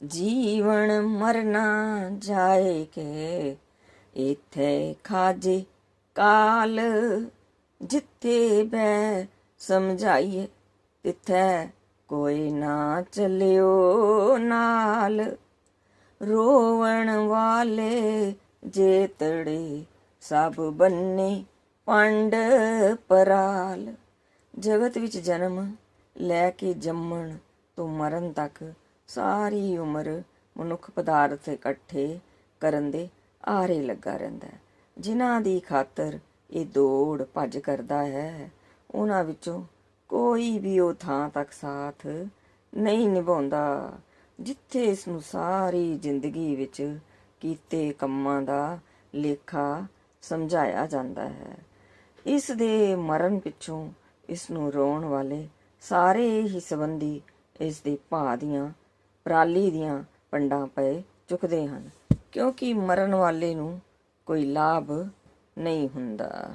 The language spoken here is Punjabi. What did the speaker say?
ਜੀਵਨ ਮਰਨਾ ਜਾਏ ਕੇ? ਇਥੇ ਖਾਜੇ ਕਾਲ ਜਿੱਥੇ ਬੈ ਸਮਝਾਈਏ, ਤਿੱਥੈ ਕੋਈ ਨਾ ਚਲਿਓ ਨਾਲ। ਰੋਵਣ ਵਾਲੇ ਜੇਤੜੇ ਸਭ ਬੰਨੇ ਪੰਡ ਪਰਾਲ। ਜਗਤ ਵਿੱਚ ਜਨਮ ਲੈ ਕੇ ਜੰਮਣ ਤੋਂ ਮਰਨ ਤੱਕ ਸਾਰੀ ਉਮਰ ਮਨੁੱਖ ਪਦਾਰਥ ਇਕੱਠੇ ਕਰਨ ਦੇ ਆਰੇ ਲੱਗਾ ਰਹਿੰਦਾ ਹੈ। ਜਿਨ੍ਹਾਂ ਦੀ ਖਾਤਰ ਇਹ ਦੌੜ ਭੱਜ ਕਰਦਾ ਹੈ, ਉਹਨਾਂ ਵਿੱਚੋਂ ਕੋਈ ਵੀ ਉਹ ਥਾਂ ਤੱਕ ਸਾਥ ਨਹੀਂ ਨਿਭਾਉਂਦਾ, ਜਿੱਥੇ ਇਸ ਨੂੰ ਸਾਰੀ ਜ਼ਿੰਦਗੀ ਵਿੱਚ ਕੀਤੇ ਕੰਮਾਂ ਦਾ ਲੇਖਾ ਸਮਝਾਇਆ ਜਾਂਦਾ ਹੈ। ਇਸ ਦੇ ਮਰਨ ਪਿੱਛੋਂ ਇਸ ਨੂੰ ਰੋਣ ਵਾਲੇ ਸਾਰੇ ਹੀ ਸੰਬੰਧੀ ਇਸ ਦੇ ਭਾਅ ਦੀਆਂ ਪਰਾਲੀ ਦੀਆਂ ਪੰਡਾਂ ਪਏ ਚੁੱਕਦੇ ਹਨ ਕਿਉਂਕਿ ਮਰਨ ਵਾਲੇ ਨੂੰ ਕੋਈ ਲਾਭ ਨਹੀਂ ਹੁੰਦਾ।